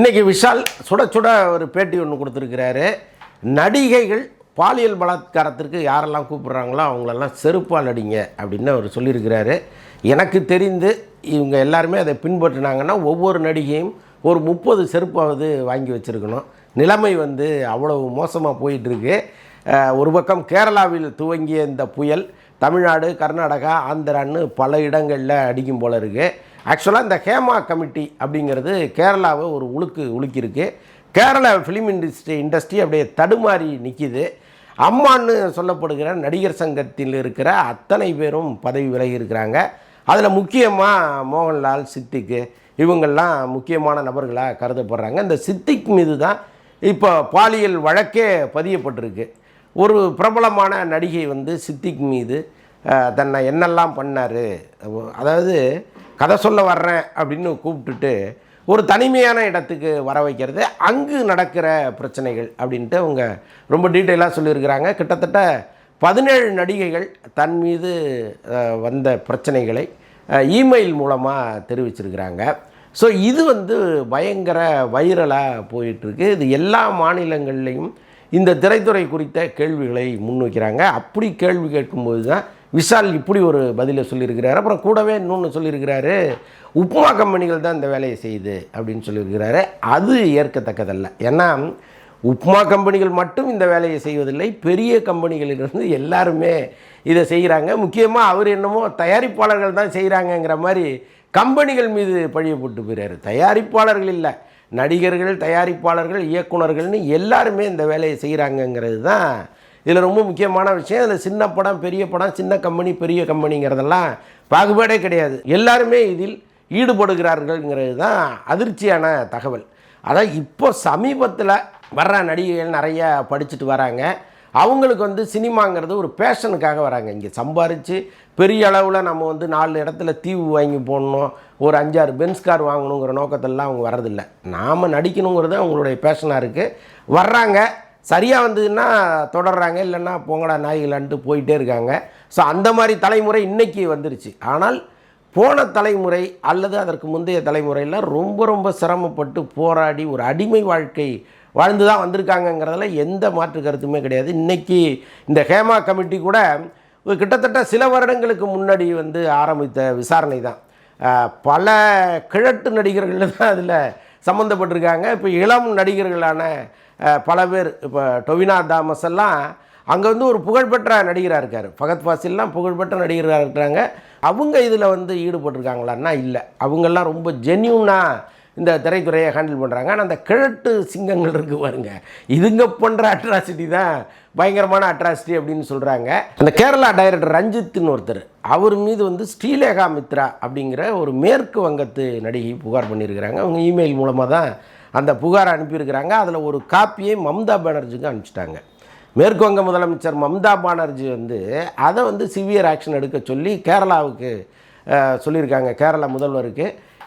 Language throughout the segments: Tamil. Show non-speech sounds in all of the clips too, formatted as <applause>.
இன்றைக்கி விஷால் சுட சுட ஒரு பேட்டி ஒன்று கொடுத்துருக்கிறாரு. நடிகைகள் பாலியல் பலாத்காரத்திற்கு யாரெல்லாம் கூப்பிட்றாங்களோ அவங்களெல்லாம் செருப்பால் அடிங்க அப்படின்னு அவர் சொல்லியிருக்கிறாரு. எனக்கு தெரிந்து இவங்க எல்லாருமே அதை பின்பற்றினாங்கன்னா ஒவ்வொரு நடிகையும் ஒரு முப்பது செருப்பாவது வாங்கி வச்சுருக்கணும். நிலைமை வந்து அவ்வளவு மோசமாக போயிட்டுருக்கு. ஒரு பக்கம் கேரளாவில் துவங்கிய இந்த புயல் தமிழ்நாடு கர்நாடகா ஆந்திரான்னு பல இடங்களில் அடிக்கும் போல இருக்குது ஆக்சுவலாக இந்த ஹேமா கமிட்டி அப்படிங்கிறது கேரளாவை ஒரு உழுக்கு உலுக்கியிருக்கு கேரளா ஃபிலிம் இண்டஸ்ட்ரி இண்டஸ்ட்ரி அப்படியே தடுமாறி நிற்கிது அம்மான்னு சொல்லப்படுகிற நடிகர் சங்கத்தில் இருக்கிற அத்தனை பேரும் பதவி விலகி இருக்கிறாங்க. அதில் முக்கியமாக மோகன்லால் சித்திக்கு இவங்கள்லாம் முக்கியமான நபர்களாக கருதப்படுறாங்க. இந்த சித்திக் மீது தான் இப்போ பாலியல் வழக்கே பதியப்பட்டிருக்கு. ஒரு பிரபலமான நடிகை வந்து சித்திக் மீது தன்னை என்னெல்லாம் பண்ணார்? அதாவது கதை சொல்ல வர்றேன் அப்படின்னு கூப்பிட்டுட்டு ஒரு தனிமையான இடத்துக்கு வர வைக்கிறது. அங்கு நடக்கிற பிரச்சனைகள் அப்படின்ட்டு அவங்க ரொம்ப டீட்டெயிலாக சொல்லியிருக்கிறாங்க. கிட்டத்தட்ட பதினேழு நடிகைகள் தன் மீது வந்த பிரச்சனைகளை இமெயில் மூலமாக தெரிவிச்சிருக்கிறாங்க. ஸோ இது வந்து பயங்கர வைரலாக போயிட்டுருக்கு. இது எல்லா மாநிலங்கள்லேயும் இந்த திரைத்துறை குறித்த கேள்விகளை முன்வைக்கிறாங்க. அப்படி கேள்வி கேட்கும்போது தான் விஷால் இப்படி ஒரு பதிலை சொல்லியிருக்கிறாரு. அப்புறம் கூடவே இன்னொன்று சொல்லியிருக்கிறாரு உப்புமா கம்பெனிகள் தான் இந்த வேலையை செய்யுது அப்படின்னு சொல்லியிருக்கிறாரு. அது ஏற்கத்தக்கதல்ல. ஏன்னா உப்புமா கம்பெனிகள் மட்டும் இந்த வேலையை செய்வதில்லை பெரிய கம்பெனிகளிலிருந்து எல்லாருமே இதை செய்கிறாங்க. முக்கியமாக அவர் என்னமோ தயாரிப்பாளர்கள் தான் செய்கிறாங்கங்கிற மாதிரி கம்பெனிகள் மீது பழிய போட்டு போயிறாரு. தயாரிப்பாளர்கள் இல்லை நடிகர்கள் தயாரிப்பாளர்கள் இயக்குனர்கள்னு எல்லாருமே இந்த வேலையை செய்கிறாங்கங்கிறது தான் இதில் ரொம்ப முக்கியமான விஷயம் இதில் சின்ன படம் பெரிய படம் சின்ன கம்பெனி பெரிய கம்பெனிங்கிறதெல்லாம் பாகுபாடே கிடையாது. எல்லாருமே இதில் ஈடுபடுகிறார்கள்ங்கிறது தான் அதிர்ச்சியான தகவல். அதான் இப்போ சமீபத்தில் வர்ற நடிகைகள் நிறைய படிச்சுட்டு வராங்க. அவங்களுக்கு வந்து சினிமாங்கிறது ஒரு பேஷனுக்காக வராங்க. இங்கே சம்பாரித்து பெரிய அளவில் நம்ம வந்து நாலு இடத்துல தீவு வாங்கி போடணும் ஒரு அஞ்சாறு பென்ஸ் கார் வாங்கணுங்கிற நோக்கத்திலலாம் அவங்க வரதில்லை நாம் நடிக்கணுங்கிறது அவங்களுடைய பேஷனாக இருக்குது வர்றாங்க. சரியாக வந்ததுன்னா தொடர்றாங்க இல்லைன்னா போங்கடா நாய்களான்ட்டு போயிட்டே இருக்காங்க. ஸோ அந்த மாதிரி தலைமுறை இன்றைக்கி வந்துருச்சு. ஆனால் போன தலைமுறை அல்லது அதற்கு முந்தைய தலைமுறையில் ரொம்ப ரொம்ப சிரமப்பட்டு போராடி ஒரு அடிமை வாழ்க்கை வாழ்ந்து தான் வந்திருக்காங்கங்கிறதுல எந்த மாற்று கருத்துமே கிடையாது. இன்றைக்கி இந்த ஹேமா கமிட்டி கூட கிட்டத்தட்ட சில வருடங்களுக்கு முன்னாடி வந்து ஆரம்பித்த விசாரணை தான் பல கிழட்டு நடிகர்கள் தான் அதில் சம்மந்தப்பட்டிருக்காங்க இப்போ இளம் நடிகர்களான பல பேர் இப்போ டொவினா தாமஸ் எல்லாம் அங்கே வந்து ஒரு புகழ்பெற்ற நடிகராக இருக்கார். ஃபகத் ஃபாசில்லாம் புகழ்பெற்ற நடிகராக இருக்கிறாங்க அவங்க இதில் வந்து ஈடுபட்டிருக்காங்களான்னா இல்லை. அவங்கெல்லாம் ரொம்ப ஜென்யூனாக இந்த திரைத்துறையை ஹேண்டில் பண்ணுறாங்க ஆனால் அந்த கிழட்டு சிங்கங்கள் இருக்கு பாருங்க. இதுங்க பண்ணுற அட்ராசிட்டி தான் பயங்கரமான அட்ராசிட்டி அப்படின்னு சொல்கிறாங்க அந்த கேரளா டைரக்டர் ரஞ்சித்னு ஒருத்தர் அவர் மீது வந்து ஸ்ரீலேகா மித்ரா அப்படிங்கிற ஒரு மேற்கு வங்கத்து நடிகை புகார் பண்ணியிருக்கிறாங்க. அவங்க இமெயில் மூலமாக தான் அந்த புகாரை அனுப்பியிருக்கிறாங்க. அதில் ஒரு காப்பியை மம்தா பானர்ஜிக்கு அனுப்பிச்சிட்டாங்க. மேற்கு வங்க முதலமைச்சர் மம்தா பானர்ஜி வந்து அதை வந்து சிவியர் ஆக்ஷன் எடுக்க சொல்லி கேரளாவுக்கு சொல்லியிருக்காங்க. கேரளா முதல்வருக்கு.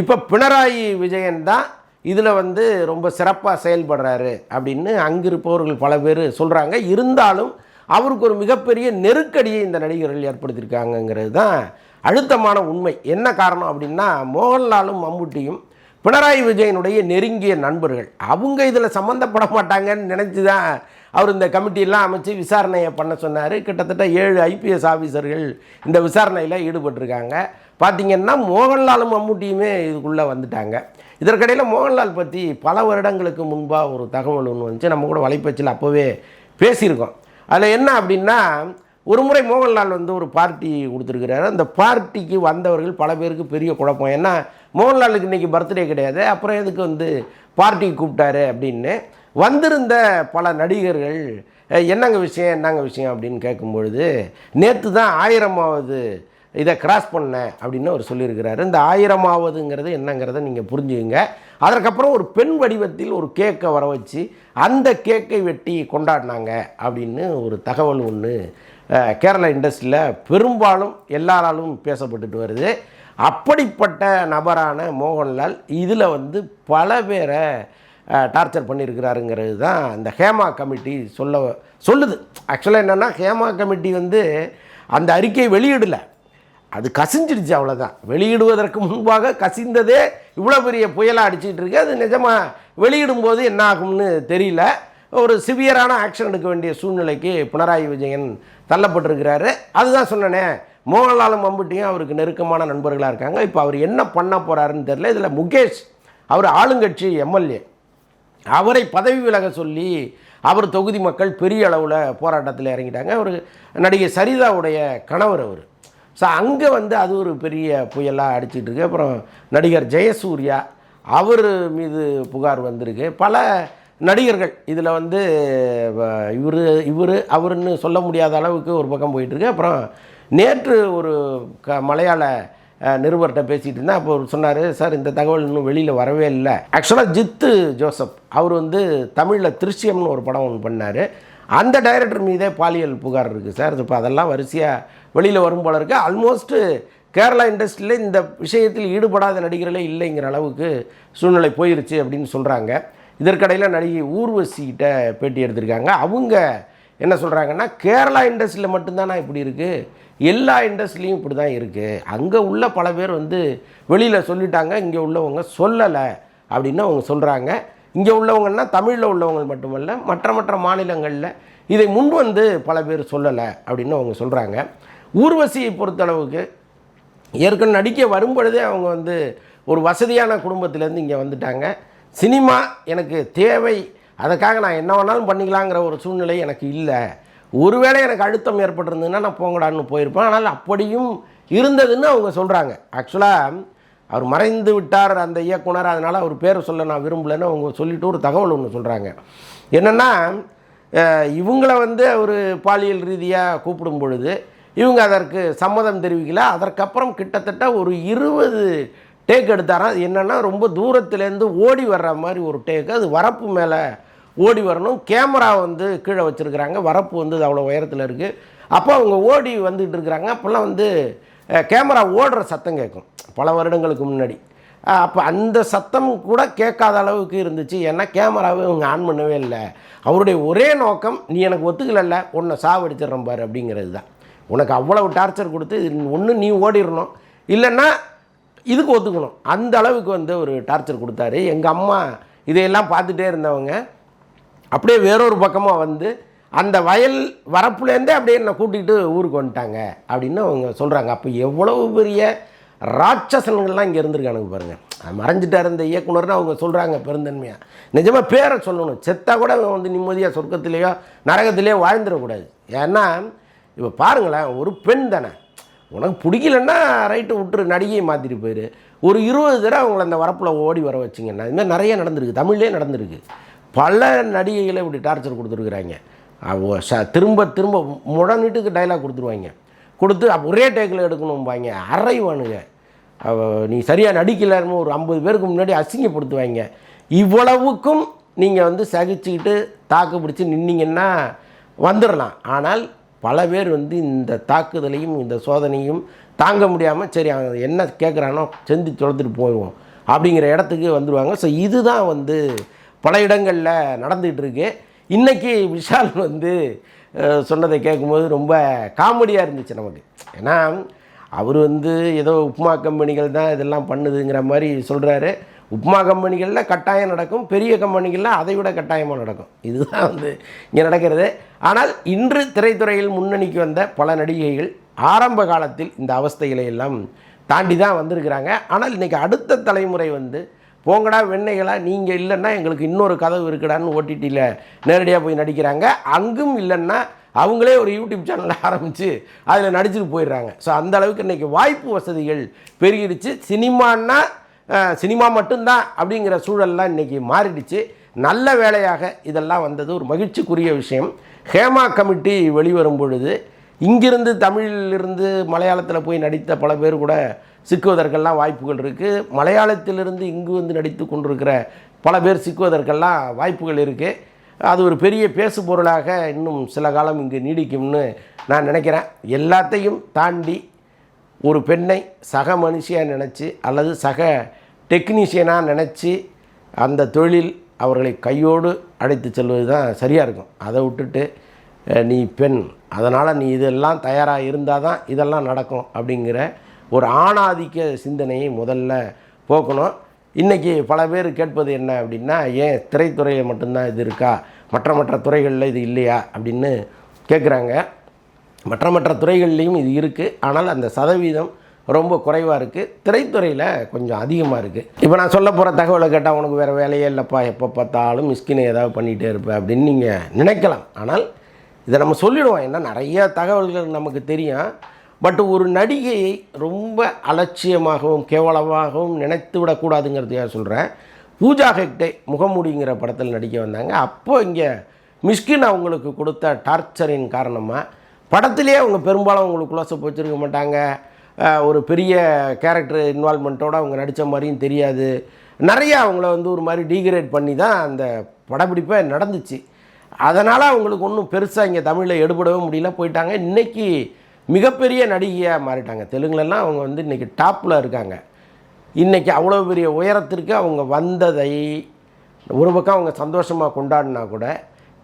இப்போ பினராயி விஜயன் தான் இதில் வந்து ரொம்ப சிறப்பாக செயல்படுறாரு அப்படின்னு அங்கிருப்பவர்கள் பல பேர் சொல்கிறாங்க இருந்தாலும் அவருக்கு ஒரு மிகப்பெரிய நெருக்கடியை இந்த நடிகர்கள் ஏற்படுத்தியிருக்காங்கங்கிறது தான் அழுத்தமான உண்மை. என்ன காரணம் அப்படின்னா மோகன்லாலும் மம்முட்டியும் பினராயி விஜயனுடைய நெருங்கிய நண்பர்கள். அவங்க இதில் சம்மந்தப்பட மாட்டாங்கன்னு நினச்சி தான் அவர் இந்த கமிட்டியெல்லாம் அமைச்சு விசாரணையை பண்ண சொன்னார். கிட்டத்தட்ட ஏழு ஐபிஎஸ் ஆஃபீஸர்கள் இந்த விசாரணையில் ஈடுபட்டிருக்காங்க. பார்த்திங்கன்னா மோகன்லாலும் மம்முட்டியுமே இதுக்குள்ளே வந்துட்டாங்க. இதற்கிடையில் மோகன்லால் பற்றி பல வருடங்களுக்கு முன்பாக ஒரு தகவல் ஒன்று வந்துச்சு. நம்ம கூட வலைப்பச்சில் அப்போவே பேசியிருக்கோம். அதில் என்ன அப்படின்னா ஒரு முறை மோகன்லால் வந்து ஒரு பார்ட்டி கொடுத்துருக்கிறாரு. அந்த பார்ட்டிக்கு வந்தவர்கள் பல பேருக்கு பெரிய குழப்பம். ஏன்னா மோகன்லாலுக்கு இன்றைக்கி பர்த்டே கிடையாது. அப்புறம் எதுக்கு வந்து பார்ட்டிக்கு கூப்பிட்டாரு அப்படின்னு வந்திருந்த பல நடிகர்கள் என்னங்க விஷயம்? என்னங்க விஷயம்? அப்படின்னு கேட்கும்பொழுது நேற்று தான் ஆயிரமாவது இதை கிராஸ் பண்ணேன் அப்படின்னு அவர் சொல்லியிருக்கிறாரு. இந்த ஆயிரமாவதுங்கிறது என்னங்கிறத நீங்கள் புரிஞ்சுக்கங்க. அதற்கப்புறம் ஒரு பெண் வடிவத்தில் ஒரு கேக்கை வர வச்சு அந்த கேக்கை வெட்டி கொண்டாடினாங்க அப்படின்னு ஒரு தகவல் ஒன்று கேரளா இண்டஸ்ட்ரியில் பெரும்பாலும் எல்லாராலும் பேசப்பட்டுட்டு வருது. அப்படிப்பட்ட நபரான மோகன்லால் இதில் வந்து பல பேரை டார்ச்சர் பண்ணியிருக்கிறாருங்கிறது தான் அந்த ஹேமா கமிட்டி சொல்ல சொல்லுது. ஆக்சுவலாக என்னென்னா ஹேமா கமிட்டி வந்து அந்த அறிக்கையை வெளியிடலை. அது கசிஞ்சிடுச்சு அவ்வளோதான் வெளியிடுவதற்கு முன்பாக கசிந்ததே இவ்வளோ பெரிய புயலாக அடிச்சிக்கிட்டு இருக்கு. அது நிஜமாக வெளியிடும்போது என்ன ஆகும்னு தெரியல. ஒரு சிவியரான ஆக்ஷன் எடுக்க வேண்டிய சூழ்நிலைக்கு பினராயி விஜயன் தள்ளப்பட்டிருக்கிறாரு. அதுதான் சொன்னனே மோகன்லாலும் மம்புட்டியும் அவருக்கு நெருக்கமான நண்பர்களாக இருக்காங்க. இப்போ அவர் என்ன பண்ண போகிறாருன்னு தெரியல. இதில் முகேஷ் அவர் ஆளுங்கட்சி எம்எல்ஏ. அவரை பதவி விலக சொல்லி அவர் தொகுதி மக்கள் பெரிய அளவில் போராட்டத்தில் இறங்கிட்டாங்க. அவர் நடிகை சரிதாவுடைய கணவர் அவர். ஸோ அங்கே வந்து அது ஒரு பெரிய புயலாக அடிச்சிட்டு இருக்கு அப்புறம் நடிகர் ஜெயசூர்யா அவர் மீது புகார் வந்திருக்கு. பல நடிகர்கள் இதில் வந்து இவர் இவர் அவருன்னு சொல்ல முடியாத அளவுக்கு ஒரு பக்கம் போயிட்டுருக்கு அப்புறம் நேற்று ஒரு க மலையாள நிறுவர்கிட்ட நிருபர்கிட்ட பேசிகிட்டு இருந்தேன். அப்போ அவர் சொன்னார் சார் இந்த தகவல் இன்னும் வெளியில் வரவே இல்லை. ஆக்சுவலாக ஜித்து ஜோசப் அவர் வந்து தமிழில் திருச்சியம்னு ஒரு படம் ஒன்று பண்ணார். அந்த டைரக்டர் மீதே பாலியல் புகார் இருக்குது சார். இப்போ அதெல்லாம் வரிசையாக வெளியில் வரும் போல இருக்குது ஆல்மோஸ்ட்டு கேரளா இண்டஸ்ட்ரியில் இந்த விஷயத்தில் ஈடுபடாத நடிகர்களே இல்லைங்கிற அளவுக்கு சூழ்நிலை போயிருச்சு அப்படின்னு சொல்கிறாங்க இதற்கடையில் நடிகை ஊர்வசிகிட்ட பேட்டி எடுத்திருக்காங்க. அவங்க என்ன சொல்கிறாங்கன்னா கேரளா இண்டஸ்ட்ரியில் மட்டும்தானா இப்படி இருக்குது எல்லா இண்டஸ்ட்ரிலையும் இப்படி தான் இருக்குது அங்கே உள்ள பல பேர் வந்து வெளியில் சொல்லிட்டாங்க இங்கே உள்ளவங்க சொல்லலை அப்படின்னு அவங்க சொல்கிறாங்க இங்கே உள்ளவங்கன்னா தமிழில் உள்ளவங்க மட்டுமல்ல மற்ற மற்ற மாநிலங்களில் இதை முன் வந்து பல பேர் சொல்லலை அப்படின்னு அவங்க சொல்கிறாங்க ஊர்வசியை பொறுத்தளவுக்கு ஏற்கனவே நடிக்க வரும்பொழுதே அவங்க வந்து ஒரு வசதியான குடும்பத்திலேருந்து இங்கே வந்துட்டாங்க. சினிமா எனக்கு தேவை. அதுக்காக நான் என்ன வேணாலும் பண்ணிக்கலாங்கிற ஒரு சூழ்நிலை எனக்கு இல்லை. ஒருவேளை எனக்கு அழுத்தம் ஏற்பட்டிருந்ததுன்னா நான் போங்கடான்னு போயிருப்பேன். ஆனால் அப்படியும் இருந்ததுன்னு அவங்க சொல்கிறாங்க ஆக்சுவலாக அவர் மறைந்து விட்டார் அந்த இயக்குனர். அதனால் அவர் பேரை சொல்ல நான் விரும்பலைன்னு அவங்க சொல்லிவிட்டு ஒரு தகவல் ஒன்று சொல்கிறாங்க என்னென்னா இவங்கள இவங்களை வந்து அவர் பாலியல் ரீதியாக கூப்பிடும் பொழுது இவங்க அதற்கு சம்மதம் தெரிவிக்கல. அதற்கப்புறம் கிட்டத்தட்ட ஒரு இருபது டேக் எடுத்தாராம். அது என்னென்னா ரொம்ப தூரத்துலேருந்து ஓடி வர்ற மாதிரி ஒரு டேக்கு அது வரப்பு மேலே ஓடி வரணும். கேமரா வந்து கீழே வச்சுருக்குறாங்க. வரப்பு வந்து அது அவ்வளோ உயரத்தில் இருக்குது அப்போ அவங்க ஓடி வந்துட்டு இருக்கிறாங்க அப்போல்லாம் வந்து கேமரா ஓடுற சத்தம் கேட்கும். பல வருடங்களுக்கு முன்னாடி. அப்போ அந்த சத்தம் கூட கேட்காத அளவுக்கு இருந்துச்சு. ஏன்னா கேமராவை இவங்க ஆன் பண்ணவே இல்லை. அவருடைய ஒரே நோக்கம் நீ எனக்கு ஒத்துக்கலல்ல உன்னை சாவடிச்சிடுறேன் பாரு அப்படிங்கிறது தான். உனக்கு அவ்வளவு டார்ச்சர் கொடுத்து ஒன்று நீ ஓடிடணும் இல்லைன்னா இதுக்கு ஒத்துக்கணும். அந்த அளவுக்கு வந்து ஒரு டார்ச்சர் கொடுத்தாரு. எங்கள் அம்மா இதையெல்லாம் பார்த்துட்டே இருந்தவங்க. அப்படியே வேறொரு பக்கமாக வந்து அந்த வயல் வரப்புலேருந்தே அப்படியே என்னை கூட்டிகிட்டு ஊருக்கு வந்துட்டாங்க அப்படின்னு அவங்க சொல்கிறாங்க அப்போ எவ்வளவு பெரிய ராட்சசன்கள்லாம் இங்கே இருந்திருக்கானுங்க பாருங்கள் மறைஞ்சிட்டார் இந்த இயக்குனர்னு அவங்க சொல்கிறாங்க பெருந்தன்மையாக நிஜமாக பேரை சொல்லணும். செத்தா கூட அவங்க வந்து நிம்மதியாக சொர்க்கத்திலேயோ நரகத்திலேயோ வாழ்ந்துடக்கூடாது. ஏன்னா இப்போ பாருங்களேன் ஒரு பெண் தானே. உனக்கு பிடிக்கலன்னா ரைட்டு விட்டுரு நடிகையை மாற்றிட்டு போயிரு. ஒரு இருபது தடவை அவங்கள அந்த வரப்பில் ஓடி வர வச்சிங்கன்னா இதுமாதிரி நிறைய நடந்திருக்கு தமிழ்லேயே நடந்திருக்கு. பல நடிகைகளை இப்படி டார்ச்சர் கொடுத்துருக்குறாங்க. அவ ச திரும்ப திரும்ப முடனிட்டுக்கு டைலாக் கொடுத்துருவாங்க. கொடுத்து அப்போ ஒரே டேக்கில் எடுக்கணும்பாங்க. அரைவானுங்க. அவ நீ சரியாக நடிக்கலன்னு ஒரு ஐம்பது பேருக்கு முன்னாடி அசிங்கப்படுத்துவாங்க. இவ்வளவுக்கும் நீங்கள் வந்து சகிச்சுக்கிட்டு தாக்கு பிடிச்சி நின்னீங்கன்னா வந்துடலாம் ஆனால் பல பேர் வந்து இந்த தாக்குதலையும் இந்த சோதனையும் தாங்க முடியாமல் சரி அவன் என்ன கேட்குறானோ செஞ்சு தொலைத்துட்டு போயிடுவோம் அப்படிங்கிற இடத்துக்கு வந்துடுவாங்க ஸோ இதுதான் வந்து பல இடங்களில் நடந்துகிட்டு இருக்கு. இன்றைக்கி விஷால் வந்து சொன்னதை கேட்கும்போது ரொம்ப காமெடியாக இருந்துச்சு நமக்கு. ஏன்னா அவர் வந்து ஏதோ உப்புமா கம்பெனிகள் தான் இதெல்லாம் பண்ணுதுங்கிற மாதிரி சொல்கிறாரு உப்புமா கம்பெனிகளில் கட்டாயம் நடக்கும் பெரிய கம்பெனிகளில் அதை விட கட்டாயமாக நடக்கும். இதுதான் வந்து இங்கே நடக்கிறது. ஆனால் இன்று திரைத்துறையில் முன்னணிக்கு வந்த பல நடிகைகள் ஆரம்ப காலத்தில் இந்த அவஸ்தைகளை எல்லாம் தாண்டி தான் வந்திருக்கிறாங்க. ஆனால் இன்றைக்கி அடுத்த தலைமுறை வந்து போங்கடா வெண்ணைகளாக நீங்கள் இல்லைன்னா எங்களுக்கு இன்னொரு கதவு இருக்குடான்னு ஓடிடியில் நேரடியாக போய் நடிக்கிறாங்க. அங்கும் இல்லைன்னா அவங்களே ஒரு யூடியூப் சேனலை ஆரம்பித்து அதில் நடிச்சுட்டு போயிடுறாங்க. ஸோ அந்த அளவுக்கு இன்றைக்கி வாய்ப்பு வசதிகள் பெருகிடுச்சு. சினிமான்னா சினிமா மட்டும்தான் அப்படிங்கிற சூழல்லாம் இன்றைக்கி மாறிடுச்சு. நல்ல வேலையாக இதெல்லாம் வந்தது ஒரு மகிழ்ச்சிக்குரிய விஷயம். ஹேமா கமிட்டி வெளிவரும் பொழுது இங்கிருந்து தமிழிலிருந்து மலையாளத்தில் போய் நடித்த பல பேர் கூட சிக்குவதற்கெல்லாம் வாய்ப்புகள் இருக்குது மலையாளத்திலிருந்து இங்கு வந்து நடித்து கொண்டிருக்கிற பல பேர் சிக்குவதற்கெல்லாம் வாய்ப்புகள் இருக்குது அது ஒரு பெரிய பேசு பொருளாக இன்னும் சில காலம் இங்கு நீடிக்கும்னு நான் நினைக்கிறேன். எல்லாத்தையும் தாண்டி ஒரு பெண்ணை சக மனுஷியாக நினச்சி அல்லது சக டெக்னீஷியனாக நினச்சி அந்த தொழில் அவர்களை கையோடு அழைத்து செல்வது தான் சரியாக இருக்கும். அதை விட்டுட்டு நீ பெண். அதனால் நீ இதெல்லாம் தயாராக இருந்தால் தான் இதெல்லாம் நடக்கும் அப்படிங்கிற ஒரு ஆணாதிக்க சிந்தனையை முதல்ல போக்கணும். இன்றைக்கி பல பேர் கேட்பது என்ன அப்படின்னா ஏன் திரைத்துறையில் மட்டும்தான் இது இருக்கா? மற்ற மற்ற துறைகளில் இது இல்லையா? அப்படின்னு கேட்குறாங்க மற்ற மற்ற துறைகள்லேயும் இது இருக்குது ஆனால் அந்த சதவீதம் ரொம்ப குறைவாக இருக்குது திரைத்துறையில் கொஞ்சம் அதிகமாக இருக்குது இப்போ நான் சொல்ல போகிற தகவலை கேட்டால் உனக்கு வேறு வேலையே இல்லைப்பா. எப்போ பார்த்தாலும் மிஸ்கினை ஏதாவது பண்ணிகிட்டே இருப்பேன் அப்படின்னு நீங்கள் நினைக்கலாம். ஆனால் இதை நம்ம சொல்லிடுவோம். ஏன்னா நிறைய தகவல்கள் நமக்கு தெரியும். பட் ஒரு நடிகையை ரொம்ப அலட்சியமாகவும் கேவலமாகவும் நினைத்து விடக்கூடாதுங்கிறதுக்காக சொல்கிறேன் பூஜா ஹெக்டே முகமூடிங்கிற படத்தில் நடிக்க வந்தாங்க. அப்போது இங்கே மிஸ்கின் அவங்களுக்கு கொடுத்த டார்ச்சரின் காரணமாக படத்திலே அவங்க பெரும்பாலும் அவங்களுக்கு க்ளோஸ்அப் வச்சுருக்க மாட்டாங்க. ஒரு பெரிய கேரக்டர் இன்வால்மெண்ட்டோடு அவங்க நடித்த மாதிரியும் தெரியாது. நிறையா அவங்கள வந்து ஒரு மாதிரி டீக்ரேட் பண்ணி தான் அந்த படப்பிடிப்பை நடந்துச்சு. அதனால் அவங்களுக்கு ஒன்றும் பெருசாக இங்கே தமிழில் எடுபடவே முடியல. போயிட்டாங்க. இன்றைக்கி மிகப்பெரிய நடிகையாக மாறிட்டாங்க. தெலுங்குலலாம் அவங்க வந்து இன்றைக்கி டாப்பில் இருக்காங்க. இன்றைக்கி அவ்வளோ பெரிய உயரத்திற்கு அவங்க வந்ததை ஒரு பக்கம் அவங்க சந்தோஷமாக கொண்டாடினா கூட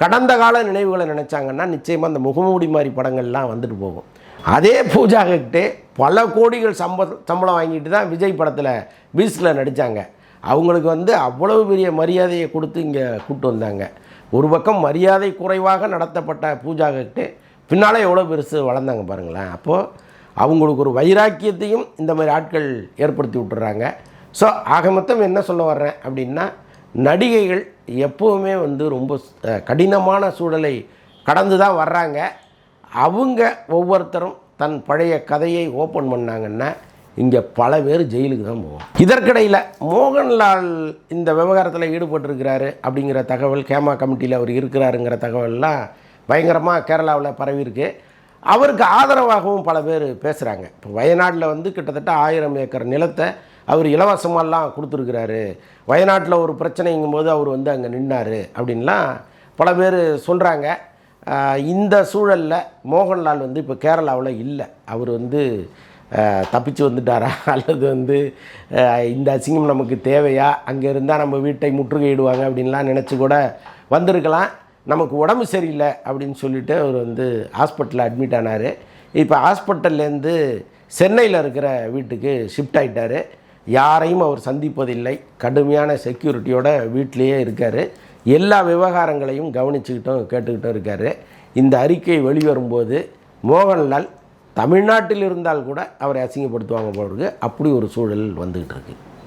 கடந்த கால நினைவுகளை நினச்சாங்கன்னா நிச்சயமாக அந்த முகமூடி மாதிரி படங்கள்லாம் வந்துட்டு போகும். அதே பூஜா ஹெக்டே பல கோடிகள் சம்ப சம்பளம் வாங்கிட்டு தான் விஜய் படத்தில் பீஸ்டில் நடித்தாங்க அவங்களுக்கு வந்து அவ்வளவு பெரிய மரியாதையை கொடுத்து இங்கே கூப்பிட்டு வந்தாங்க. ஒரு பக்கம் மரியாதை குறைவாக நடத்தப்பட்ட பூஜா ஹெக்டே பின்னால் எவ்வளோ பெருசு வளர்ந்தாங்க பாருங்களேன். அப்போது அவங்களுக்கு ஒரு வைராக்கியத்தையும் இந்த மாதிரி ஆட்கள் ஏற்படுத்தி விட்டுறாங்க. ஸோ ஆக மொத்தம் என்ன சொல்ல வர்றேன் அப்படின்னா நடிகைகள் எப்போவுமே வந்து ரொம்ப கடினமான சூழலை கடந்து தான் வர்றாங்க. அவங்க ஒவ்வொருத்தரும் தன் பழைய கதையை ஓப்பன் பண்ணாங்கன்னா இங்கே பல பேர் ஜெயிலுக்கு தான் போவோம் இதற்கிடையில் மோகன்லால் இந்த விவகாரத்தில் ஈடுபட்டிருக்கிறாரு அப்படிங்கிற தகவல் கேமா கமிட்டியில் அவர் இருக்கிறாருங்கிற தகவல்லாம் பயங்கரமாக கேரளாவில் பரவியிருக்கு. அவருக்கு ஆதரவாகவும் பல பேர் பேசுகிறாங்க இப்போ வயநாட்டில் வந்து கிட்டத்தட்ட ஆயிரம் ஏக்கர் நிலத்தை அவர் இலவசமாலாம் கொடுத்துருக்கிறாரு. வயநாட்டில் ஒரு பிரச்சனைங்கும் போது அவர் வந்து அங்கே நின்னார் அப்படின்லாம் பல பேர் சொல்கிறாங்க இந்த சூழலில் மோகன்லால் வந்து இப்போ கேரளாவில் இல்லை. அவர் வந்து தப்பிச்சு வந்துட்டாரா? <laughs> அல்லது வந்து இந்த அசிங்கம் நமக்கு தேவையா? அங்கே இருந்தால் நம்ம வீட்டை முற்றுகையிடுவாங்க அப்படின்லாம் நினச்சி கூட வந்திருக்கலாம். நமக்கு உடம்பு சரியில்லை அப்படின்னு சொல்லிட்டு அவர் வந்து ஹாஸ்பிட்டலில் அட்மிட் ஆனார். இப்போ ஹாஸ்பிட்டல்லேருந்து சென்னையில் இருக்கிற வீட்டுக்கு ஷிஃப்ட் ஆகிட்டார் யாரையும் அவர் சந்திப்பதில்லை. கடுமையான செக்யூரிட்டியோட வீட்டிலேயே இருக்கார். எல்லா விவகாரங்களையும் கவனிச்சுக்கிட்டும் கேட்டுக்கிட்டும் இருக்கார். இந்த அறிக்கை வெளிவரும்போது மோகன்லால் தமிழ்நாட்டில் இருந்தால் கூட அவரை அசிங்கப்படுத்துவாங்க போல இருக்கு. அப்படி ஒரு சூழல் வந்துக்கிட்டு இருக்குது